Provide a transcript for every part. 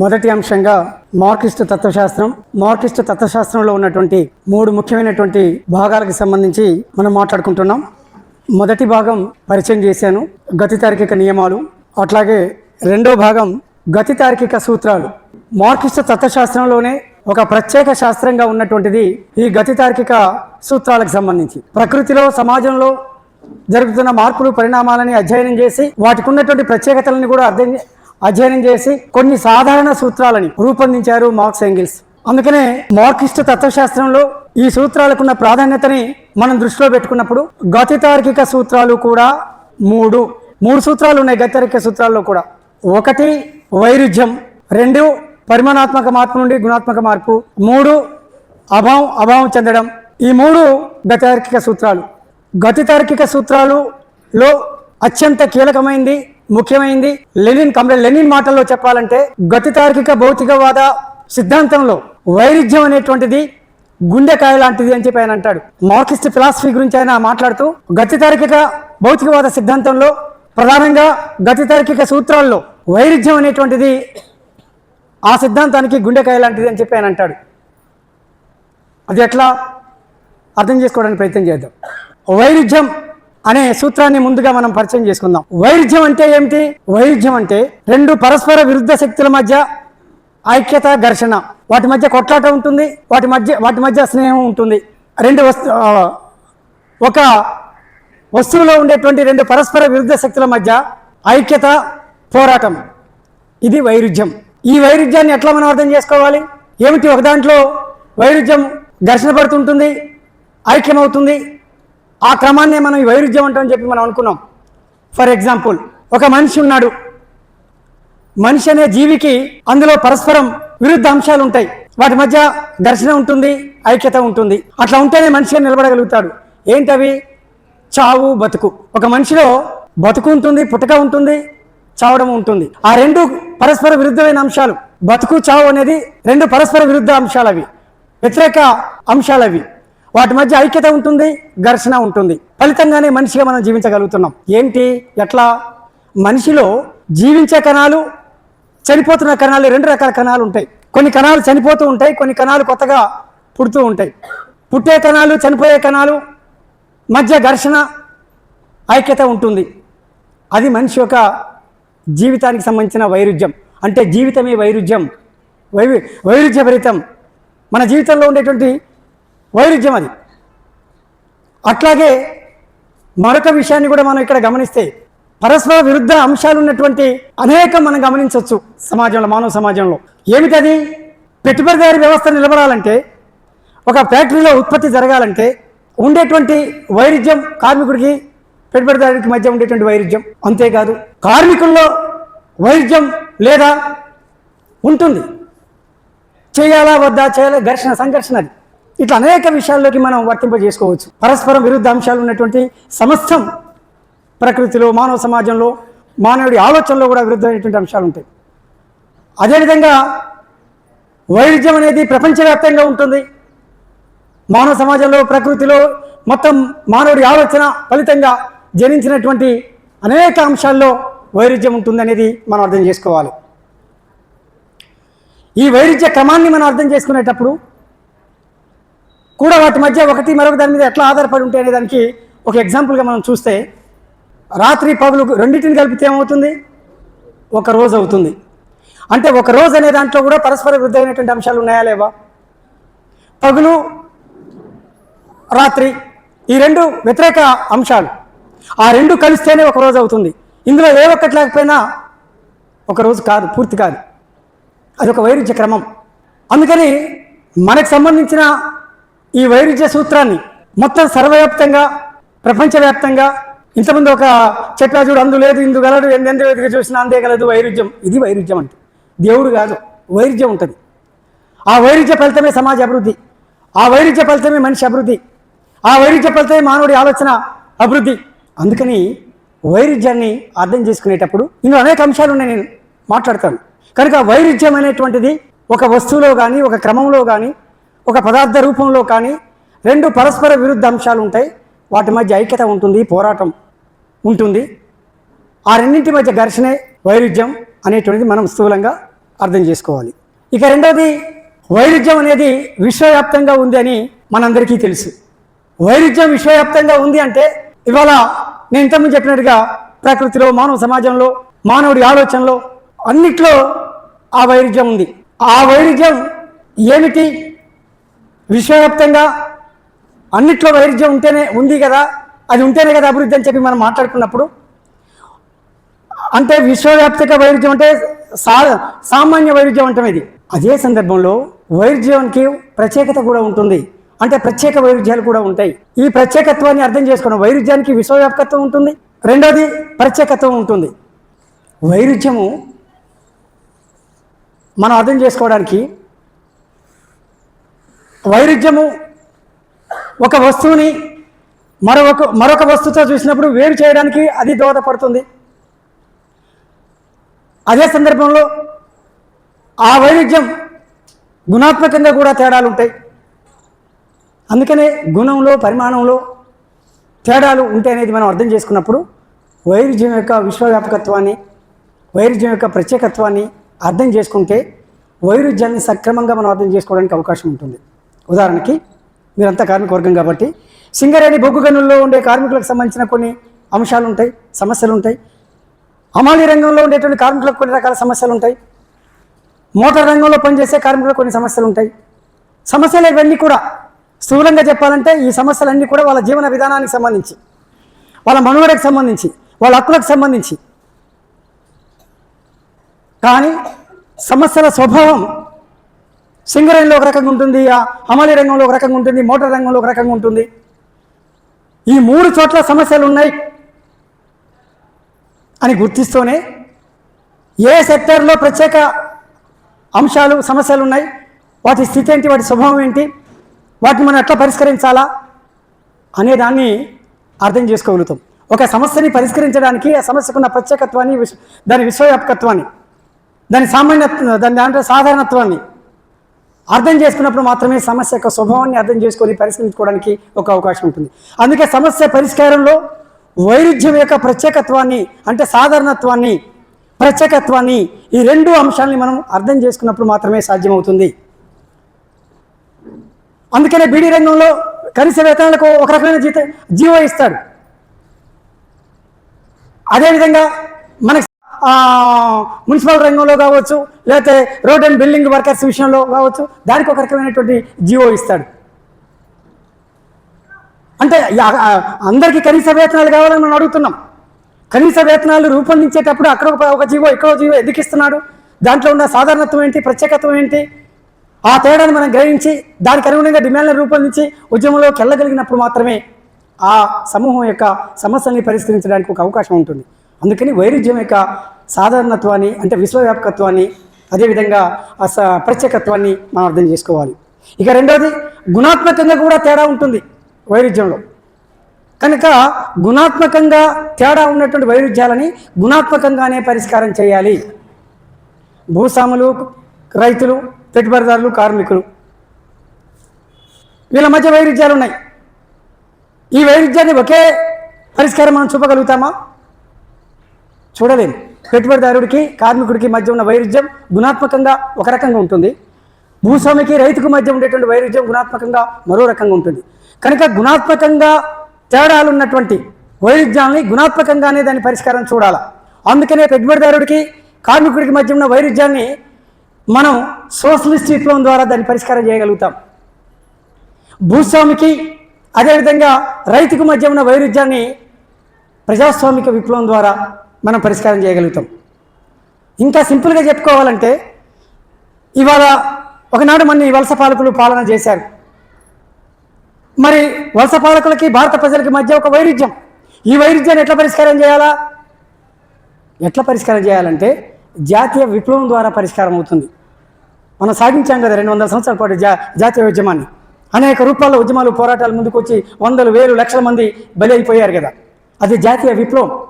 మొదటి అంశంగా మార్కిస్టు తత్వశాస్త్రం. మార్కిస్టు తత్వశాస్త్రంలో ఉన్నటువంటి మూడు ముఖ్యమైనటువంటి భాగాలకు సంబంధించి మనం మాట్లాడుకుంటున్నాం. మొదటి భాగం పరిచయం చేశాను గతి తార్కిక నియమాలు. అట్లాగే రెండో భాగం గతి తార్కిక సూత్రాలు. మార్కిస్టు తత్వశాస్త్రంలోనే ఒక ప్రత్యేక శాస్త్రంగా ఉన్నటువంటిది ఈ గతి తార్కిక సూత్రాలకు సంబంధించి. ప్రకృతిలో సమాజంలో జరుగుతున్న మార్పులు పరిణామాలని అధ్యయనం చేసి వాటికి ఉన్నటువంటి ప్రత్యేకతలను కూడా అర్థం అధ్యయనం చేసి కొన్ని సాధారణ సూత్రాలని రూపొందించారు మార్క్స్ ఎంగిల్స్. అందుకనే మార్కిస్ట్ తత్వశాస్త్రంలో ఈ సూత్రాలకున్న ప్రాధాన్యతని మనం దృష్టిలో పెట్టుకున్నప్పుడు గతితార్కిక సూత్రాలు కూడా మూడు. మూడు సూత్రాలు ఉన్నాయి గతితార్కిక సూత్రాల్లో కూడా. ఒకటి వైరుధ్యం. రెండు పరిమాణాత్మక మార్పు నుండి గుణాత్మక మార్పు. మూడు అభావం అభావం చెందడం. ఈ మూడు గతార్కిక సూత్రాలు. గతి తార్కిక సూత్రాలులో అత్యంత కీలకమైంది ముఖ్యమైంది లెనిన్ కమ్రే లెనిన్ మాటల్లో చెప్పాలంటే గతి తార్కిక భౌతికవాద సిద్ధాంతంలో వైరుధ్యం అనేటువంటిది గుండెకాయ లాంటిది అని చెప్పి ఆయన అంటాడు. మార్కిస్ట్ ఫిలాసఫీ గురించి ఆయన మాట్లాడుతూ గతి తార్కిక భౌతికవాద సిద్ధాంతంలో ప్రధానంగా గతి తార్కిక సూత్రాల్లో వైరుధ్యం అనేటువంటిది ఆ సిద్ధాంతానికి గుండెకాయ లాంటిది అని చెప్పి ఆయన అంటాడు. అది ఎట్లా? అర్థం చేసుకోవడానికి ప్రయత్నం చేద్దాం. వైరుధ్యం అనే సూత్రాన్ని ముందుగా మనం పరిచయం చేసుకుందాం. వైరుధ్యం అంటే ఏమిటి? వైరుధ్యం అంటే రెండు పరస్పర విరుద్ధ శక్తుల మధ్య ఐక్యత ఘర్షణ. వాటి మధ్య కొట్లాట ఉంటుంది వాటి మధ్య వాటి మధ్య స్నేహం ఉంటుంది. రెండు వస్తు ఒక వస్తువులో ఉండేటువంటి రెండు పరస్పర విరుద్ధ శక్తుల మధ్య ఐక్యత పోరాటం. ఇది వైరుధ్యం. ఈ వైరుధ్యాన్ని ఎట్లా మనం అర్థం చేసుకోవాలి? ఏమిటి? ఒక దాంట్లో వైరుధ్యం ఘర్షణ పడుతుంటుంది ఐక్యమవుతుంది ఆ క్రమాన్నే మనం వైరుధ్యం అంటామని చెప్పి మనం అనుకున్నాం. ఫర్ ఎగ్జాంపుల్ ఒక మనిషి ఉన్నాడు. మనిషి అనే జీవికి అందులో పరస్పరం విరుద్ధ అంశాలు ఉంటాయి. వాటి మధ్య ఘర్షణ ఉంటుంది ఐక్యత ఉంటుంది. అట్లా ఉంటేనే మనిషి నిలబడగలుగుతాడు. ఏంటవి చావు బతుకు. ఒక మనిషిలో బతుకు ఉంటుంది పుట్టక ఉంటుంది చావడం ఉంటుంది. ఆ రెండు పరస్పర విరుద్ధమైన అంశాలు. బతుకు చావు అనేది రెండు పరస్పర విరుద్ధ అంశాలు అవి. వ్యతిరేక అంశాలు అవి. వాటి మధ్య ఐక్యత ఉంటుంది ఘర్షణ ఉంటుంది. ఫలితంగానే మనిషిగా మనం జీవించగలుగుతున్నాం. ఏంటి? ఎట్లా? మనిషిలో జీవించే కణాలు చనిపోతున్న కణాలు రెండు రకాల కణాలు ఉంటాయి. కొన్ని కణాలు చనిపోతూ ఉంటాయి కొన్ని కణాలు కొత్తగా పుడుతూ ఉంటాయి. పుట్టే కణాలు చనిపోయే కణాలు మధ్య ఘర్షణ ఐక్యత ఉంటుంది. అది మనిషి యొక్క జీవితానికి సంబంధించిన వైరుధ్యం. అంటే జీవితమే వైరుధ్యం. వై వైరుధ్యభరితం. మన జీవితంలో ఉండేటువంటి వైరుధ్యం అది. అట్లాగే మరొక విషయాన్ని కూడా మనం ఇక్కడ గమనిస్తే పరస్పర విరుద్ధ అంశాలు ఉన్నటువంటి అనేకం మనం గమనించవచ్చు సమాజంలో మానవ సమాజంలో. ఏమిటది? పెట్టుబడిదారి వ్యవస్థ నిలబడాలంటే ఒక ఫ్యాక్టరీలో ఉత్పత్తి జరగాలంటే ఉండేటువంటి వైరుధ్యం కార్మికుడికి పెట్టుబడిదారుడికి మధ్య ఉండేటువంటి వైరుధ్యం అంతేకాదు. కార్మికుల్లో వైరుధ్యం లేదా ఉంటుంది. చేయాలా వద్దా? చేయాలా? ఘర్షణ సంఘర్షణ అది. ఇట్లా అనేక విషయాల్లోకి మనం వర్తింపజేసుకోవచ్చు. పరస్పరం విరుద్ధ అంశాలు ఉన్నటువంటి సమస్తం ప్రకృతిలో మానవ సమాజంలో మానవుడి ఆలోచనలో కూడా విరుద్ధమైనటువంటి అంశాలు ఉంటాయి. అదేవిధంగా వైవిధ్యం అనేది ప్రపంచవ్యాప్తంగా ఉంటుంది. మానవ సమాజంలో ప్రకృతిలో మొత్తం మానవుడి ఆలోచన ఫలితంగా జనించినటువంటి అనేక అంశాల్లో వైరుధ్యం ఉంటుందనేది మనం అర్థం చేసుకోవాలి. ఈ వైరుధ్య క్రమాన్ని మనం అర్థం చేసుకునేటప్పుడు కూడా వాటి మధ్య ఒకటి మరొక దాని మీద ఎట్లా ఆధారపడి ఉంటాయి అనే దానికి ఒక ఎగ్జాంపుల్గా మనం చూస్తే రాత్రి పగులు రెండింటిని కలిపితే ఏమవుతుంది? ఒక రోజు అవుతుంది. అంటే ఒక రోజు అనే దాంట్లో కూడా పరస్పర విరుద్ధమైనటువంటి అంశాలు ఉన్నాయా లేవా? పగులు రాత్రి ఈ రెండు వ్యతిరేక అంశాలు. ఆ రెండు కలిస్తేనే ఒక రోజు అవుతుంది. ఇందులో ఏ ఒక్కటి లేకపోయినా ఒక రోజు కాదు పూర్తి కాదు. అది ఒక వైరుధ్య క్రమం. అందుకని మనకు సంబంధించిన ఈ వైరుధ్య సూత్రాన్ని మొత్తం సర్వవ్యాప్తంగా ప్రపంచవ్యాప్తంగా ఇంతకుముందు ఒక చెప్పా చూడు అందు లేదు ఇందు గలడు ఎందెందు చూసినా అందే గలదు వైరుధ్యం. ఇది వైరుధ్యం అంటే. దేవుడు కాదు వైరుధ్యం ఉంటుంది. ఆ వైరుధ్య ఫలితమే సమాజ అభివృద్ధి. ఆ వైరుధ్య ఫలితమే మనిషి అభివృద్ధి. ఆ వైరుధ్య ఫలితమే మానవుడి ఆలోచన అభివృద్ధి. అందుకని వైరుధ్యాన్ని అర్థం చేసుకునేటప్పుడు ఇందులో అనేక అంశాలు ఉన్నాయి నేను మాట్లాడతాను. కనుక వైరుధ్యం అనేటువంటిది ఒక వస్తువులో కానీ ఒక క్రమంలో కానీ ఒక పదార్థ రూపంలో కానీ రెండు పరస్పర విరుద్ధ అంశాలు ఉంటాయి. వాటి మధ్య ఐక్యత ఉంటుంది పోరాటం ఉంటుంది. ఆ రెండింటి మధ్య ఘర్షణే వైరుధ్యం అనేటువంటిది మనం స్థూలంగా అర్థం చేసుకోవాలి. ఇక రెండవది వైరుధ్యం అనేది విశ్వవ్యాప్తంగా ఉంది అని మనందరికీ తెలుసు. వైరుధ్యం విశ్వవ్యాప్తంగా ఉంది అంటే ఇవాళ నేను ఇంతకుముందు చెప్పినట్టుగా ప్రకృతిలో మానవ సమాజంలో మానవుడి ఆలోచనలో అన్నిట్లో ఆ వైరుధ్యం ఉంది. ఆ వైరుధ్యం ఏమిటి? విశ్వవ్యాప్తంగా అన్నిట్లో వైరుధ్యం ఉంటేనే ఉంది కదా అది ఉంటేనే కదా అభివృద్ధి అని చెప్పి మనం మాట్లాడుకున్నప్పుడు అంటే విశ్వవ్యాప్తిక వైరుధ్యం అంటే సా సామాన్య వైరుధ్యం అంటాం ఇది. అదే సందర్భంలో వైరుధ్యానికి ప్రత్యేకత కూడా ఉంటుంది. అంటే ప్రత్యేక వైరుధ్యాలు కూడా ఉంటాయి. ఈ ప్రత్యేకత్వాన్ని అర్థం చేసుకోవడం వైరుధ్యానికి విశ్వవ్యాపకత్వం ఉంటుంది. రెండోది ప్రత్యేకత్వం ఉంటుంది. వైరుధ్యము మనం అర్థం చేసుకోవడానికి వైరుధ్యము ఒక వస్తువుని మరొక మరొక వస్తువుతో చూసినప్పుడు వేరు చేయడానికి అది దోహదపడుతుంది. అదే సందర్భంలో ఆ వైరుధ్యం గుణాత్మకంగా కూడా తేడాలు ఉంటాయి అందుకనే గుణంలో పరిమాణంలో తేడాలు ఉంటాయి అనేది మనం అర్థం చేసుకున్నప్పుడు వైరుధ్యం యొక్క విశ్వవ్యాపకత్వాన్ని వైరుధ్యం యొక్క ప్రత్యేకత్వాన్ని అర్థం చేసుకుంటే వైరుధ్యాన్ని సక్రమంగా మనం అర్థం చేసుకోవడానికి అవకాశం ఉంటుంది. ఉదాహరణకి మీరంతా కార్మిక వర్గం కాబట్టి సింగరేణి బొగ్గు గనుల్లో ఉండే కార్మికులకు సంబంధించిన కొన్ని అంశాలు ఉంటాయి సమస్యలు ఉంటాయి అమాలి రంగంలో ఉండేటువంటి కార్మికులకు కొన్ని రకాల సమస్యలు ఉంటాయి మోటార్ రంగంలో పనిచేసే కార్మికులకు కొన్ని సమస్యలు ఉంటాయి సమస్యలు ఇవన్నీ కూడా స్థూలంగా చెప్పాలంటే ఈ సమస్యలన్నీ కూడా వాళ్ళ జీవన విధానానికి సంబంధించి వాళ్ళ మనుగడకు సంబంధించి వాళ్ళ హక్కులకు సంబంధించి. కానీ సమస్యల స్వభావం సింగరేణిలో ఒక రకంగా ఉంటుంది ఆ రంగంలో ఒక రకంగా ఉంటుంది మోటార్ రంగంలో ఒక రకంగా ఉంటుంది. ఈ మూడు చోట్ల సమస్యలు ఉన్నాయి అని గుర్తిస్తూనే ఏ సెక్టర్లో ప్రత్యేక అంశాలు సమస్యలు ఉన్నాయి వాటి స్థితి ఏంటి వాటి స్వభావం ఏంటి వాటిని మనం ఎట్లా పరిష్కరించాలా అనే దాన్ని అర్థం చేసుకోగలుగుతాం. ఒక సమస్యని పరిష్కరించడానికి ఆ సమస్యకున్న ప్రత్యేకత్వాన్ని విశ్వ దాని విశ్వవ్యాపకత్వాన్ని దాని సామాన్య దాని దాంట్లో సాధారణత్వాన్ని అర్థం చేసుకున్నప్పుడు మాత్రమే సమస్య యొక్క స్వభావాన్ని అర్థం చేసుకొని పరిష్కరించుకోవడానికి ఒక అవకాశం ఉంటుంది. అందుకే సమస్య పరిష్కారంలో వైరుధ్యం యొక్క ప్రత్యేకత్వాన్ని అంటే సాధారణత్వాన్ని ప్రత్యేకత్వాన్ని ఈ రెండు అంశాలని మనం అర్థం చేసుకున్నప్పుడు మాత్రమే సాధ్యమవుతుంది. అందుకనే బీడీ రంగంలో కనీస వేతనాలకు ఒక రకమైన జీత జీవో ఇస్తాడు. అదేవిధంగా మనకు మున్సిపల్ రంగంలో కావచ్చు లేకపోతే రోడ్ అండ్ బిల్డింగ్ వర్కర్స్ విషయంలో కావచ్చు దానికి ఒక రకమైనటువంటి జీవో ఇస్తాడు. అంటే అందరికీ కనీస వేతనాలు కావాలని మనం అడుగుతున్నాం. కనీస వేతనాలు రూపొందించేటప్పుడు అక్కడ ఒక జీవో ఇక్కడ జీవో ఎందుకు ఇస్తున్నాడు? దాంట్లో ఉన్న సాధారణత్వం ఏంటి ప్రత్యేకత్వం ఏంటి? ఆ తేడాను మనం గ్రహించి దానికి అనుగుణంగా డిమాండ్లను రూపొందించి ఉద్యమంలోకి వెళ్ళగలిగినప్పుడు మాత్రమే ఆ సమూహం యొక్క సమస్యల్ని పరిష్కరించడానికి ఒక అవకాశం ఉంటుంది. అందుకని వైరుధ్యం యొక్క సాధారణత్వాన్ని అంటే విశ్వవ్యాపకత్వాన్ని అదేవిధంగా అస ప్రత్యేకత్వాన్ని మనం అర్థం చేసుకోవాలి. ఇక రెండవది గుణాత్మకంగా కూడా తేడా ఉంటుంది వైరుధ్యంలో. కనుక గుణాత్మకంగా తేడా ఉన్నటువంటి వైరుధ్యాలని గుణాత్మకంగానే పరిష్కారం చేయాలి. భూస్వాములు రైతులు పెట్టుబడిదారులు కార్మికులు. వీళ్ళ మధ్య వైరుధ్యాలు ఉన్నాయి. ఈ వైరుధ్యాన్ని ఒకే పరిష్కారం మనం చూపగలుగుతామా? చూడలేము పెట్టుబడిదారుడికి కార్మికుడికి మధ్య ఉన్న వైరుధ్యం గుణాత్మకంగా ఒక రకంగా ఉంటుంది. భూస్వామికి రైతుకు మధ్య ఉండేటువంటి వైరుధ్యం గుణాత్మకంగా మరో రకంగా ఉంటుంది. కనుక గుణాత్మకంగా తేడాలు ఉన్నటువంటి వైరుధ్యాలని గుణాత్మకంగానే దాని పరిష్కారం చూడాలి. అందుకనే పెట్టుబడిదారుడికి కార్మికుడికి మధ్య ఉన్న వైరుధ్యాన్ని మనం సోషలిస్ట్ విప్లవం ద్వారా దాన్ని పరిష్కారం చేయగలుగుతాం. భూస్వామికి అదేవిధంగా రైతుకు మధ్య ఉన్న వైరుధ్యాన్ని ప్రజాస్వామిక విప్లవం ద్వారా మనం పరిష్కారం చేయగలుగుతాం. ఇంకా సింపుల్గా చెప్పుకోవాలంటే ఇవాళ ఒకనాడు మన వలస పాలకులు పాలన చేశారు. మరి వలస పాలకులకి భారత ప్రజలకి మధ్య ఒక వైరుధ్యం. ఈ వైరుధ్యాన్ని ఎట్లా పరిష్కారం చేయాలా? ఎట్లా పరిష్కారం చేయాలంటే జాతీయ విప్లవం ద్వారా పరిష్కారం అవుతుంది. మనం సాధించాం కదా రెండు వందల సంవత్సరాల పాటు జా జాతీయ ఉద్యమాన్ని. అనేక రూపాల్లో ఉద్యమాలు పోరాటాలు ముందుకు వచ్చి వందలు వేలు లక్షల మంది బలి అయిపోయారు కదా. అది జాతీయ విప్లవం.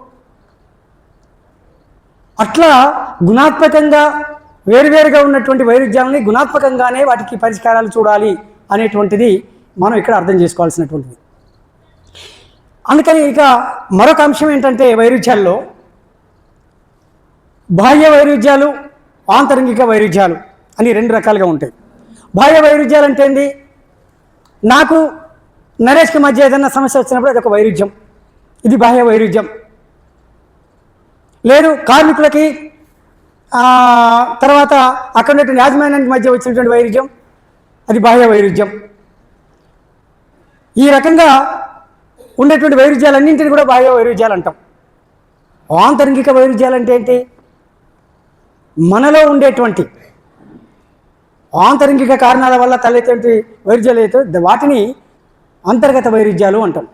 అట్లా గుణాత్మకంగా వేరువేరుగా ఉన్నటువంటి వైరుధ్యాలని గుణాత్మకంగానే వాటికి పరిష్కారాలు చూడాలి అనేటువంటిది మనం ఇక్కడ అర్థం చేసుకోవాల్సినటువంటిది. అందుకని ఇక మరొక అంశం ఏంటంటే వైరుధ్యాల్లో బాహ్య వైరుధ్యాలు ఆంతరంగిక వైరుధ్యాలు అని రెండు రకాలుగా ఉంటాయి. బాహ్య వైరుధ్యాలు అంటే ఏంది? నాకు నరేష్కి మధ్య ఏదైనా సమస్య వచ్చినప్పుడు అది ఒక వైరుధ్యం. ఇది బాహ్య వైరుధ్యం. లేదు కార్మికులకి తర్వాత అక్కడ ఉన్నటువంటి యాజమాన్యానికి మధ్య వచ్చినటువంటి వైరుధ్యం అది బాహ్య వైరుధ్యం. ఈ రకంగా ఉండేటువంటి వైరుధ్యాలన్నింటినీ కూడా బాహ్య వైరుధ్యాలు అంటాం. ఆంతరంగిక వైరుధ్యాలు అంటే ఏంటి? మనలో ఉండేటువంటి ఆంతరంగిక కారణాల వల్ల తలెత్తే వైరుధ్యాలు అయితే వాటిని అంతర్గత వైరుధ్యాలు అంటాం.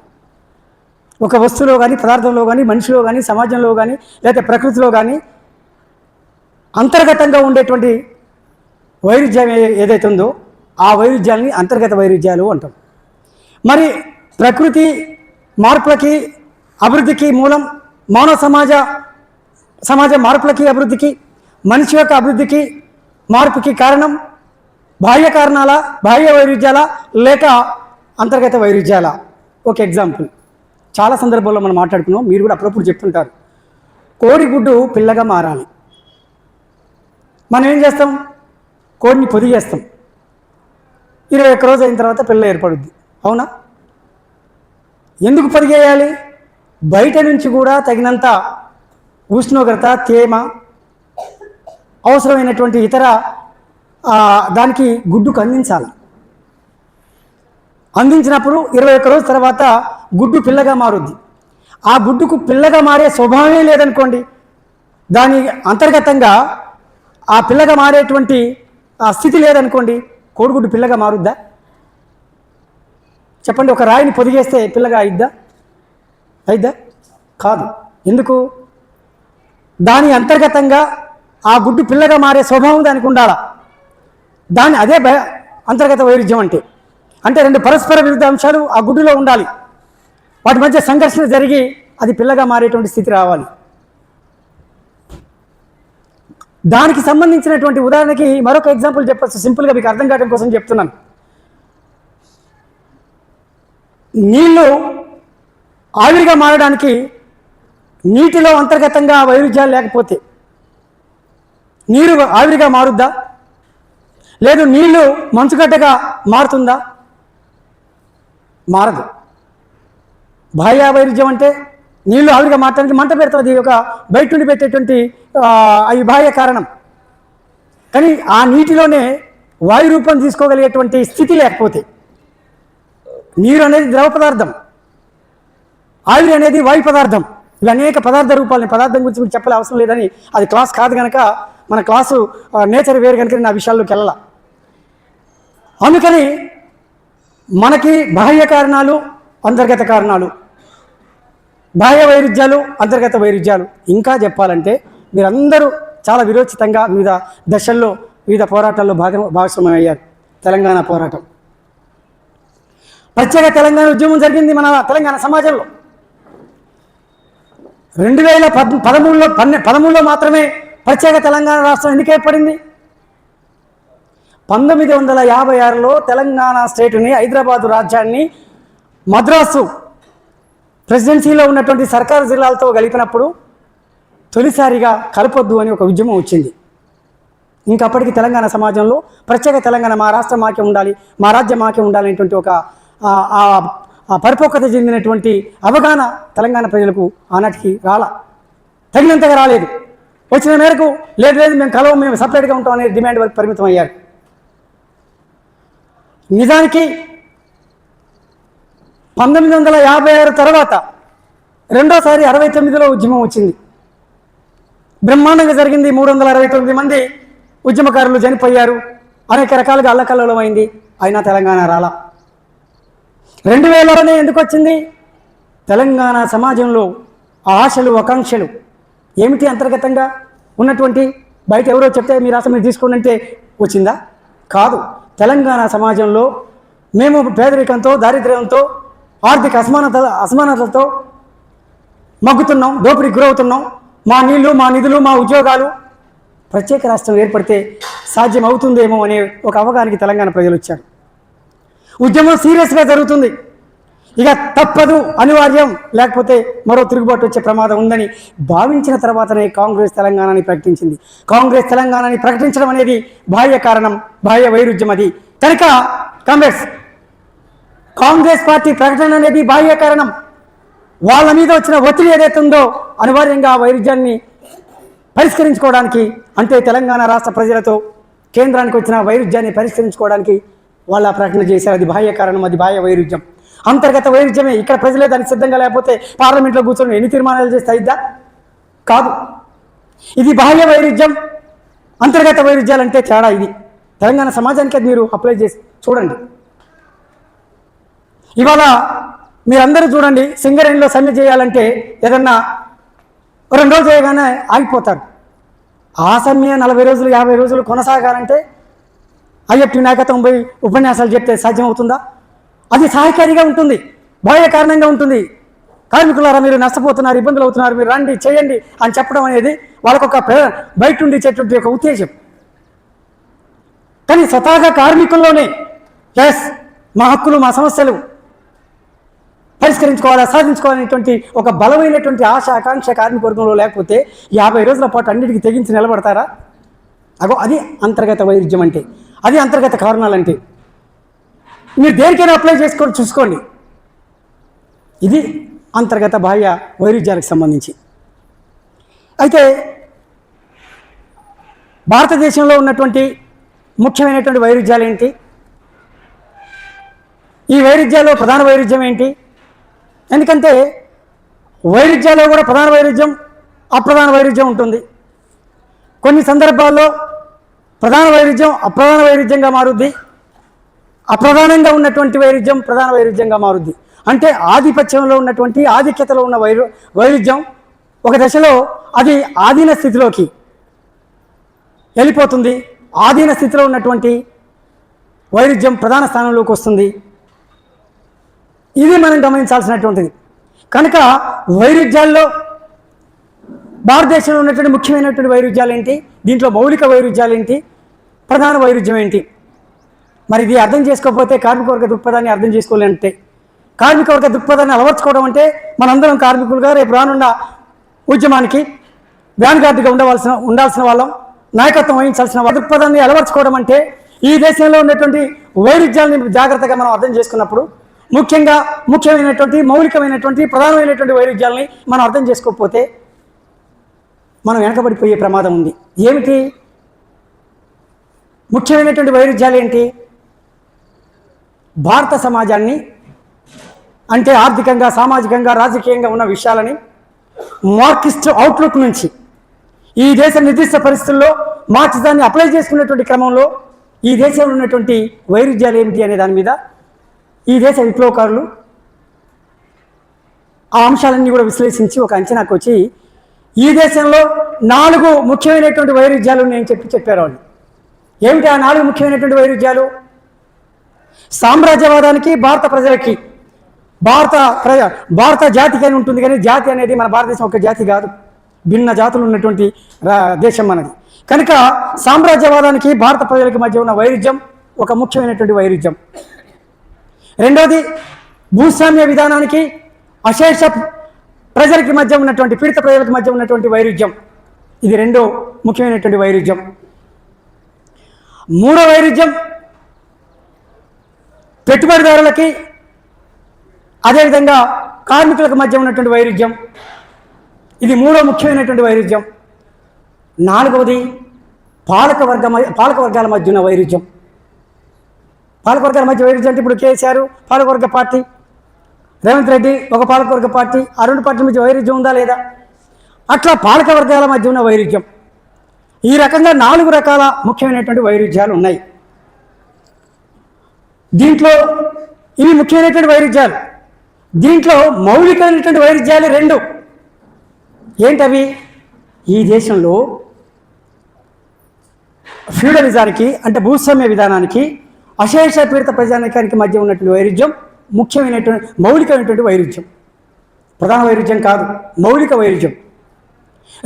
ఒక వస్తువులో కానీ పదార్థంలో కానీ మనిషిలో కానీ సమాజంలో కానీ లేకపోతే ప్రకృతిలో కానీ అంతర్గతంగా ఉండేటువంటి వైరుధ్యం ఏదైతే ఉందో ఆ వైరుధ్యాలని అంతర్గత వైరుధ్యాలు అంటాం. మరి ప్రకృతి మార్పులకి అభివృద్ధికి మూలం మానవ సమాజ సమాజ మార్పులకి అభివృద్ధికి మనిషి యొక్క అభివృద్ధికి మార్పుకి కారణం బాహ్య కారణాల బాహ్య వైరుధ్యాల లేక అంతర్గత వైరుధ్యాల. ఒక ఎగ్జాంపుల్. చాలా సందర్భాల్లో మనం మాట్లాడుకున్నాం. మీరు కూడా అప్పుడప్పుడు చెప్తుంటారు. కోడిగుడ్డు పిల్లగా మారాలి. మనం ఏం చేస్తాం? కోడిని పొది చేస్తాం. ఇరవై ఒక్క రోజు అయిన తర్వాత పిల్ల ఏర్పడుద్ది. అవునా? ఎందుకు పొదిగేయాలి బయట నుంచి కూడా తగినంత ఉష్ణోగ్రత తేమ అవసరమైనటువంటి ఇతర దానికి గుడ్డుకు అందించాలి. అందించినప్పుడు ఇరవై ఒక్క రోజు తర్వాత గుడ్డు పిల్లగా మారుద్ది. ఆ గుడ్డుకు పిల్లగా మారే స్వభావమే లేదనుకోండి దాని అంతర్గతంగా ఆ పిల్లగా మారేటువంటి ఆ స్థితి లేదనుకోండి కోడిగుడ్డు పిల్లగా మారుద్దా? చెప్పండి ఒక రాయిని పొదిగేస్తే పిల్లగా అయిద్దా? అయిద్దా? కాదు. ఎందుకు? దాని అంతర్గతంగా ఆ గుడ్డు పిల్లగా మారే స్వభావం దానికి ఉండాలా? దాని అదే భయ అంతర్గత వైరుధ్యం అంటే. అంటే రెండు పరస్పర విరుద్ధ అంశాలు ఆ గుడ్డులో ఉండాలి. వాటి మధ్య సంఘర్షణ జరిగి అది పిల్లగా మారేటువంటి స్థితి రావాలి. దానికి సంబంధించినటువంటి ఉదాహరణకి మరొక ఎగ్జాంపుల్ చెప్పచ్చు సింపుల్గా మీకు అర్థం కావడం కోసం చెప్తున్నాను. నీళ్ళు ఆవిరిగా మారడానికి నీటిలో అంతర్గతంగా వైరుధ్యాలు లేకపోతే నీరు ఆవిరిగా మారుద్దా? లేదు నీళ్ళు మంచుగడ్డగా మారుతుందా? మారదు. భార్యా వైరుధ్యం అంటే నీళ్ళు ఆవిరిగా మారటానికి మంట పెడుతుంది ఒక బయట నుండి పెట్టేటువంటి ఆ, అవి బాహ్య కారణం. కానీ ఆ నీటిలోనే వాయు రూపం తీసుకోగలిగేటువంటి స్థితి లేకపోతే నీరు అనేది ద్రవ పదార్థం. ఆవిరి అనేది వాయు పదార్థం. ఇవి అనేక పదార్థ రూపాలని పదార్థం గురించి మీకు చెప్పలే అవసరం లేదని అది క్లాస్ కాదు కనుక మన క్లాసు నేచర్ వేరు కనుక నేను ఆ విషయాల్లోకి వెళ్ళాల? అందుకని మనకి బాహ్య కారణాలు అంతర్గత కారణాలు. బాహ్య వైరుధ్యాలు అంతర్గత వైరుధ్యాలు. ఇంకా చెప్పాలంటే మీరందరూ చాలా విరోచితంగా వివిధ దశల్లో వివిధ పోరాటాల్లో భాగం భాగస్వామ్యమయ్యారు. తెలంగాణ పోరాటం. ప్రత్యేక తెలంగాణ ఉద్యమం జరిగింది మన తెలంగాణ సమాజంలో. రెండు వేల పద్ పదమూడులో పన్నె పదమూడులో మాత్రమే ప్రత్యేక తెలంగాణ రాష్ట్రం ఎందుకు ఏర్పడింది. పంతొమ్మిది వందల యాభై ఆరులో తెలంగాణ స్టేటుని హైదరాబాదు రాజ్యాన్ని మద్రాసు ప్రెసిడెన్సీలో ఉన్నటువంటి సర్కారు జిల్లాలతో కలిపినప్పుడు తొలిసారిగా కలపొద్దు అని ఒక ఉద్యమం వచ్చింది. ఇంకప్పటికి తెలంగాణ సమాజంలో ప్రత్యేక తెలంగాణ మా రాష్ట్రం మాకే ఉండాలి మా రాజ్యం మాకే ఉండాలి అనేటువంటి ఒక ఆ- పరిపక్వత చెందినటువంటి అవగాహన తెలంగాణ ప్రజలకు ఆనాటికి రాల. తగినంతగా రాలేదు. వచ్చిన మేరకు లేదు లేదు మేము కలవం మేము సపరేట్గా ఉంటాం అనే డిమాండ్ వరకు పరిమితం అయ్యారు నిజానికి పంతొమ్మిది వందల యాభై ఆరు తర్వాత రెండోసారి అరవై తొమ్మిదిలో ఉద్యమం వచ్చింది. బ్రహ్మాండంగా జరిగింది. మూడు వందల అరవై తొమ్మిది మంది ఉద్యమకారులు చనిపోయారు. అనేక రకాలుగా అల్లకల్లోలం అయింది అయినా తెలంగాణ రాల. రెండు వేలలోనే ఎందుకు వచ్చింది? తెలంగాణ సమాజంలో ఆ ఆశలు ఆకాంక్షలు ఏమిటి అంతర్గతంగా? ఉన్నటువంటి బయట ఎవరో చెప్తే మీ రాష్ట్రం మీరు తీసుకోండి అంటే వచ్చిందా? కాదు. తెలంగాణ సమాజంలో మేము పేదరికంతో దారిద్ర్యంతో ఆర్థిక అసమానత అసమానతలతో మగ్గుతున్నాం దోపిడీకి గురవుతున్నాం. మా నీళ్ళు మా నిధులు మా ఉద్యోగాలు ప్రత్యేక రాష్ట్రం ఏర్పడితే సాధ్యం అవుతుందేమో అనే ఒక అవగాహనకి తెలంగాణ ప్రజలు వచ్చారు. ఉద్యమం సీరియస్గా జరుగుతుంది. ఇక తప్పదు అనివార్యం. లేకపోతే మరో తిరుగుబాటు వచ్చే ప్రమాదం ఉందని భావించిన తర్వాతనే కాంగ్రెస్ తెలంగాణని ప్రకటించింది. కాంగ్రెస్ తెలంగాణని ప్రకటించడం అనేది బాహ్య కారణం బాహ్య వైరుధ్యం అది. కనుక కాంగ్రెస్ కాంగ్రెస్ పార్టీ ప్రకటన అనేది బాహ్య కారణం. వాళ్ళ మీద వచ్చిన ఒత్తిడి ఏదైతే ఉందో అనివార్యంగా వైరుధ్యాన్ని పరిష్కరించుకోవడానికి అంటే తెలంగాణ రాష్ట్ర ప్రజలతో కేంద్రానికి వచ్చిన వైరుధ్యాన్ని పరిష్కరించుకోవడానికి వాళ్ళ ప్రకటన చేశారు. అది బాహ్య కారణం అది బాహ్య వైరుధ్యం. అంతర్గత వైరుధ్యమే ఇక్కడ ప్రజలే దానికి సిద్ధంగా లేకపోతే పార్లమెంట్లో కూర్చొని ఎన్ని తీర్మానాలు చేస్తే అయిద్దా? కాదు. ఇది బాహ్య వైరుధ్యం అంతర్గత వైరుధ్యాలంటే తేడా ఇది. తెలంగాణ సమాజానికి అది మీరు అప్లై చేసి చూడండి. ఇవాళ మీరందరూ చూడండి సింగరేణిలో సమ్మె చేయాలంటే ఏదన్నా రెండు రోజులు చేయగానే ఆగిపోతారు. ఆ సమ్మె నలభై రోజులు యాభై రోజులు కొనసాగాలంటే ఐఎఫ్టీ నాయకత్వం పోయి ఉపన్యాసాలు చెప్తే సాధ్యమవుతుందా? అది సహాయకారిగా ఉంటుంది భయ కారణంగా ఉంటుంది. కార్మికులారా మీరు నష్టపోతున్నారు ఇబ్బందులు అవుతున్నారు మీరు రండి చేయండి అని చెప్పడం అనేది వాళ్ళకొక బయట నుండి ఇచ్చేటువంటి ఒక ఉద్దేశం కానీ స్వతహాగా కార్మికుల్లోనే ఎస్ మా హక్కులు మా సమస్యలు పరిష్కరించుకోవాలా సాధించుకోవాలనేటువంటి ఒక బలమైనటువంటి ఆశ ఆకాంక్ష కార్మిక వర్గంలో లేకపోతే యాభై రోజుల పాటు అన్నిటికీ తెగించి నిలబడతారా? అగో అది అంతర్గత వైరుధ్యం అంటే అది అంతర్గత కారణాలంటే. మీరు దేనికైనా అప్లై చేసుకొని చూసుకోండి. ఇది అంతర్గత బాహ్య వైరుధ్యాలకు సంబంధించి. అయితే భారతదేశంలో ఉన్నటువంటి ముఖ్యమైనటువంటి వైరుధ్యాలు ఏంటి? ఈ వైరుధ్యాల్లో ప్రధాన వైరుధ్యం ఏంటి? ఎందుకంటే వైరుధ్యాల్లో కూడా ప్రధాన వైరుధ్యం అప్రధాన వైరుధ్యం ఉంటుంది. కొన్ని సందర్భాల్లో ప్రధాన వైరుధ్యం అప్రధాన వైరుధ్యంగా మారుద్ది. అప్రధానంగా ఉన్నటువంటి వైరుధ్యం ప్రధాన వైరుధ్యంగా మారుద్ది. అంటే ఆధిపత్యంలో ఉన్నటువంటి ఆధిక్యతలో ఉన్న వైరు వైరుధ్యం ఒక దశలో అది ఆధీన స్థితిలోకి వెళ్ళిపోతుంది. ఆధీన స్థితిలో ఉన్నటువంటి వైరుధ్యం ప్రధాన స్థానంలోకి వస్తుంది. ఇది మనం గమనించాల్సినటువంటిది. కనుక వైరుధ్యాల్లో భారతదేశంలో ఉన్నటువంటి ముఖ్యమైనటువంటి వైరుధ్యాలు ఏంటి దీంట్లో మౌలిక వైరుధ్యాలు ఏంటి ప్రధాన వైరుధ్యం ఏంటి? మరి ఇది అర్థం చేసుకోకపోతే కార్మిక వర్గ దృక్పథాన్ని అర్థం చేసుకోవాలంటే కార్మిక వర్గ దృక్పథాన్ని అలవర్చుకోవడం అంటే మనందరం కార్మికులుగా రేపు రానున్న ఉద్యమానికి వ్యాన్గార్డ్గా ఉండవలసిన ఉండాల్సిన వాళ్ళం నాయకత్వం వహించాల్సిన దృక్పథాన్ని అలవర్చుకోవడం అంటే ఈ దేశంలో ఉన్నటువంటి వైరుధ్యాలని జాగ్రత్తగా మనం అర్థం చేసుకున్నప్పుడు ముఖ్యంగా ముఖ్యమైనటువంటి మౌలికమైనటువంటి ప్రధానమైనటువంటి వైరుధ్యాలని మనం అర్థం చేసుకోకపోతే మనం వెనకబడిపోయే ప్రమాదం ఉంది. ఏమిటి? ముఖ్యమైనటువంటి వైరుధ్యాలు ఏంటి? భారత సమాజాన్ని అంటే ఆర్థికంగా సామాజికంగా రాజకీయంగా ఉన్న విషయాలని మార్కిస్ట్ అవుట్లుక్ నుంచి ఈ దేశ నిర్దిష్ట పరిస్థితుల్లో మార్చి దాన్ని అప్లై చేసుకునేటువంటి క్రమంలో ఈ దేశంలో ఉన్నటువంటి వైరుధ్యాలు ఏమిటి అనే దాని మీద ఈ దేశ విప్లవకారులు ఆ అంశాలన్నీ కూడా విశ్లేషించి ఒక అంచనాకు వచ్చి ఈ దేశంలో నాలుగు ముఖ్యమైనటువంటి వైరుధ్యాలు నేను చెప్పి చెప్పారు వాళ్ళు. ఏమిటి ఆ నాలుగు ముఖ్యమైనటువంటి వైరుధ్యాలు? సామ్రాజ్యవాదానికి భారత ప్రజలకి భారత ప్రజ భారత జాతికి అని ఉంటుంది కానీ జాతి అనేది మన భారతదేశం ఒక జాతి కాదు. భిన్న జాతులు ఉన్నటువంటి దేశం మనది. కనుక సామ్రాజ్యవాదానికి భారత ప్రజలకి మధ్య ఉన్న వైరుధ్యం ఒక ముఖ్యమైనటువంటి వైరుధ్యం. రెండోది భూస్వామ్య విధానానికి అశేష ప్రజలకి మధ్య ఉన్నటువంటి పీడిత ప్రజలకి మధ్య ఉన్నటువంటి వైరుధ్యం. ఇది రెండో ముఖ్యమైనటువంటి వైరుధ్యం. మూడో వైరుధ్యం పెట్టుబడిదారులకి అదేవిధంగా కార్మికులకు మధ్య ఉన్నటువంటి వైరుధ్యం ఇది మూడో ముఖ్యమైనటువంటి వైరుధ్యం. నాలుగవది పాలక వర్గ పాలక వర్గాల మధ్య ఉన్న వైరుధ్యం. పాలకవర్గాల మధ్య వైరుధ్యం అంటే ఇప్పుడు కేసీఆర్ పాలకవర్గ పార్టీ. రేవంత్ రెడ్డి ఒక పాలకవర్గ పార్టీ ఆ రెండు పార్టీల మధ్య వైరుధ్యం ఉందా లేదా? అట్లా పాలక వర్గాల మధ్య ఉన్న వైరుధ్యం. ఈ రకంగా నాలుగు రకాల ముఖ్యమైనటువంటి వైరుధ్యాలు ఉన్నాయి. దీంట్లో ఇవి ముఖ్యమైనటువంటి వైరుధ్యాలు. దీంట్లో మౌలికమైనటువంటి వైరుధ్యాలు రెండు. ఏంటవి? ఈ దేశంలో ఫ్యూడలిజానికి అంటే భూస్వామ్య విధానానికి అశేష పీడిత ప్రజానికానికి మధ్య ఉన్నటువంటి వైరుధ్యం ముఖ్యమైనటువంటి మౌలికమైనటువంటి వైరుధ్యం. ప్రధాన వైరుధ్యం కాదు మౌలిక వైరుధ్యం.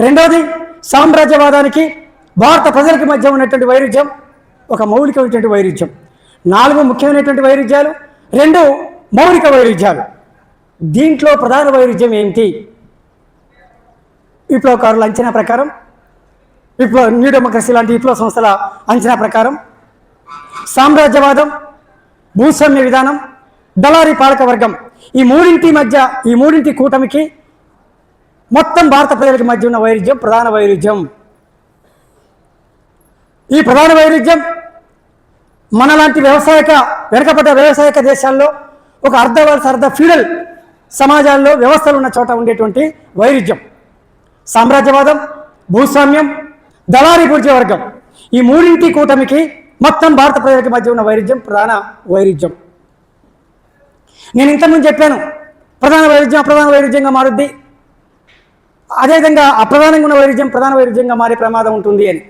రెండవది సామ్రాజ్యవాదానికి భారత ప్రజలకి మధ్య ఉన్నటువంటి వైరుధ్యం ఒక మౌలికమైనటువంటి వైరుధ్యం. నాలుగు ముఖ్యమైనటువంటి వైరుధ్యాలు రెండు మౌలిక వైరుధ్యాలు. దీంట్లో ప్రధాన వైరుధ్యం ఏంటి విప్లవకారుల అంచనా ప్రకారం విప్లవ న్యూ డెమోక్రసీ లాంటి విప్లవ సంస్థల అంచనా ప్రకారం సామ్రాజ్యవాదం భూస్వామ్య విధానం దళారీ పాలక వర్గం. ఈ మూడింటి మధ్య ఈ మూడింటి కూటమికి మొత్తం భారత ప్రజలకు మధ్య ఉన్న వైరుధ్యం ప్రధాన వైరుధ్యం. ఈ ప్రధాన వైరుధ్యం మనలాంటి వ్యవసాయక వెనకబడ్డ వ్యవసాయక దేశాల్లో ఒక అర్ధ వలస అర్ధ ఫ్యూడల్ సమాజాల్లో వ్యవస్థలు ఉన్న చోట ఉండేటువంటి వైరుధ్యం. సామ్రాజ్యవాదం భూస్వామ్యం దళారీ పూర్తి వర్గం ఈ మూడింటి కూటమికి మొత్తం భారత ప్రజలకు మధ్య ఉన్న వైరుధ్యం ప్రధాన వైరుధ్యం. నేను ఇంతకుముందు చెప్పాను ప్రధాన వైరుధ్యం అప్రధాన వైరుధ్యంగా మారుద్ది. అదేవిధంగా అప్రధానంగా ఉన్న వైరుధ్యం ప్రధాన వైరుధ్యంగా మారే ప్రమాదం ఉంటుంది అని.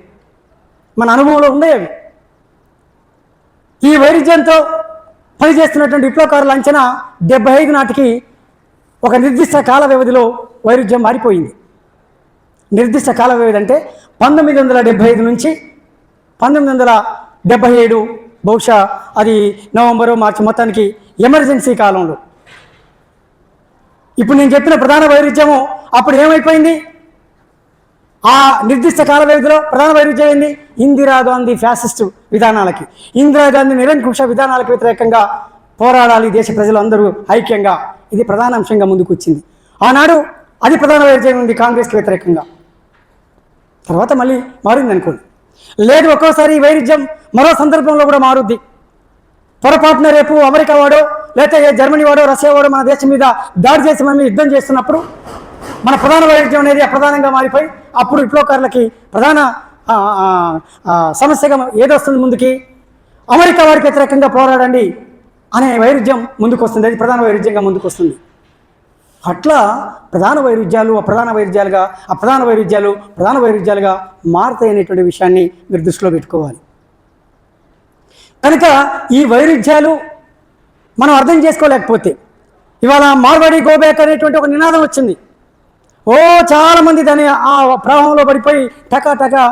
మన అనుభవంలో ఉండే అవి. ఈ వైరుధ్యంతో పనిచేస్తున్నటువంటి విప్లవకారుల అంచనా డెబ్బై ఐదు నాటికి ఒక నిర్దిష్ట కాల వ్యవధిలో వైరుధ్యం మారిపోయింది. నిర్దిష్ట కాల వ్యవధి అంటే పంతొమ్మిది వందల డెబ్బై ఐదు నుంచి పంతొమ్మిది వందల డెబ్బై ఏడు బహుశా అది నవంబరు మార్చి మొత్తానికి ఎమర్జెన్సీ కాలంలో. ఇప్పుడు నేను చెప్పిన ప్రధాన వైరుధ్యము అప్పుడు ఏమైపోయింది? ఆ నిర్దిష్ట కాల వ్యవధిలో ప్రధాన వైరుధ్యం ఏంది? ఇందిరాగాంధీ ఫ్యాసిస్టు విధానాలకి. ఇందిరాగాంధీ నిరంకుశ విధానాలకు వ్యతిరేకంగా పోరాడాలి దేశ ప్రజలందరూ ఐక్యంగా. ఇది ప్రధాన అంశంగా ముందుకు వచ్చింది ఆనాడు అది ప్రధాన వైరుధ్యం ఉంది కాంగ్రెస్కి వ్యతిరేకంగా. తర్వాత మళ్ళీ మారింది అనుకోండి. లేదు ఒక్కోసారి ఈ వైరుధ్యం మరో సందర్భంలో కూడా మారుద్ది. పొరపాటున రేపు అమెరికా వాడో లేకపోతే జర్మనీ వాడో రష్యా వాడో మన దేశం మీద దాడి చేసి మనం యుద్ధం చేస్తున్నప్పుడు మన ప్రధాన వైవిధ్యం అనేది అప్రధానంగా మారిపోయి అప్పుడు విప్లవకారులకి ప్రధాన సమస్యగా ఏదొస్తుంది ముందుకి? అమెరికా వారికి వ్యతిరేకంగా పోరాడండి అనే వైరుధ్యం ముందుకు వస్తుంది. అది ప్రధాన వైరుధ్యంగా ముందుకు వస్తుంది. అట్లా ప్రధాన వైరుధ్యాలు అప్రధాన వైరుధ్యాలుగా అప్రధాన వైరుధ్యాలు ప్రధాన వైరుధ్యాలుగా మారుతాయి అనేటువంటి విషయాన్ని మీరు దృష్టిలో పెట్టుకోవాలి. కనుక ఈ వైరుధ్యాలు మనం అర్థం చేసుకోలేకపోతే ఇవాళ మార్వాడి గోబ్యాక్ అనేటువంటి ఒక నినాదం వచ్చింది. ఓ చాలామంది దాని ఆ ప్రవాహంలో పడిపోయి టకా టకా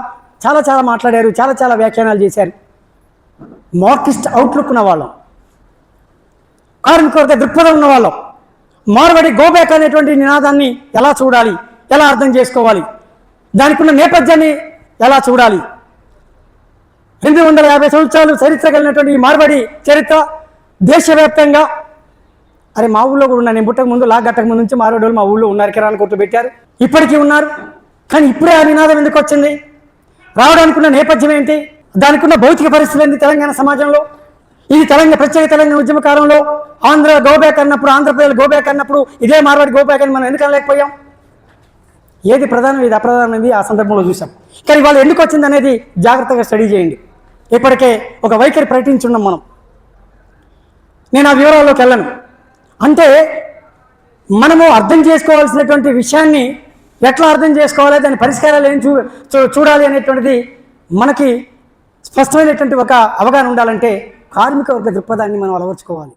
చాలా చాలా మాట్లాడారు చాలా చాలా వ్యాఖ్యానాలు చేశారు. మార్కిస్ట్ అవుట్లుక్ ఉన్నవాళ్ళం. వాళ్ళం దృక్పథం ఉన్నవాళ్ళం. మార్వడి గోబ్యాక్ అనేటువంటి నినాదాన్ని ఎలా చూడాలి? ఎలా అర్థం చేసుకోవాలి? దానికి ఉన్న నేపథ్యాన్ని ఎలా చూడాలి? రెండు వందల యాభై సంవత్సరాలు చరిత్ర కలిగినటువంటి ఈ మార్వడి చరిత్ర దేశవ్యాప్తంగా అరే మా ఊళ్ళో కూడా ఉన్నారు నేను పుట్టక ముందు లాగ్ గట్టక ముందు నుంచి మార్వాడి వాళ్ళు మా ఊళ్ళో ఉన్నారు కిరాణా కొట్టు పెట్టారు. ఇప్పటికీ ఉన్నారు. కానీ ఇప్పుడే ఆ నినాదం ఎందుకు వచ్చింది? రావడానికి నేపథ్యం ఏంటి? దానికి ఉన్న భౌతిక పరిస్థితులు ఏంటి తెలంగాణ సమాజంలో? ఇది తెలంగాణ ప్రత్యేక తెలంగాణ ఉద్యమ కాలంలో ఆంధ్ర గోబ్యాక్ అన్నప్పుడు ఆంధ్రప్రదేశ్ గోబ్యాక్ అన్నప్పుడు ఇదే మార్వాడి గోబ్యాక్ అని మనం ఎందుకు అనలేకపోయాం? ఏది ప్రధానం ఇది అప్రధానమైంది ఆ సందర్భంలో చూసాం కానీ వాళ్ళు ఎందుకు వచ్చింది అనేది జాగ్రత్తగా స్టడీ చేయండి. ఇప్పటికే ఒక వైఖరి ప్రకటించున్నాం మనం. నేను ఆ వివరాల్లోకి వెళ్ళను. అంటే మనము అర్థం చేసుకోవాల్సినటువంటి విషయాన్ని ఎట్లా అర్థం చేసుకోవాలి దాని పరిష్కారాలు ఏం చూ చూడాలి అనేటువంటిది మనకి స్పష్టమైనటువంటి ఒక అవగాహన ఉండాలంటే కార్మిక వర్గ దృక్పథాన్ని మనం అలవర్చుకోవాలి.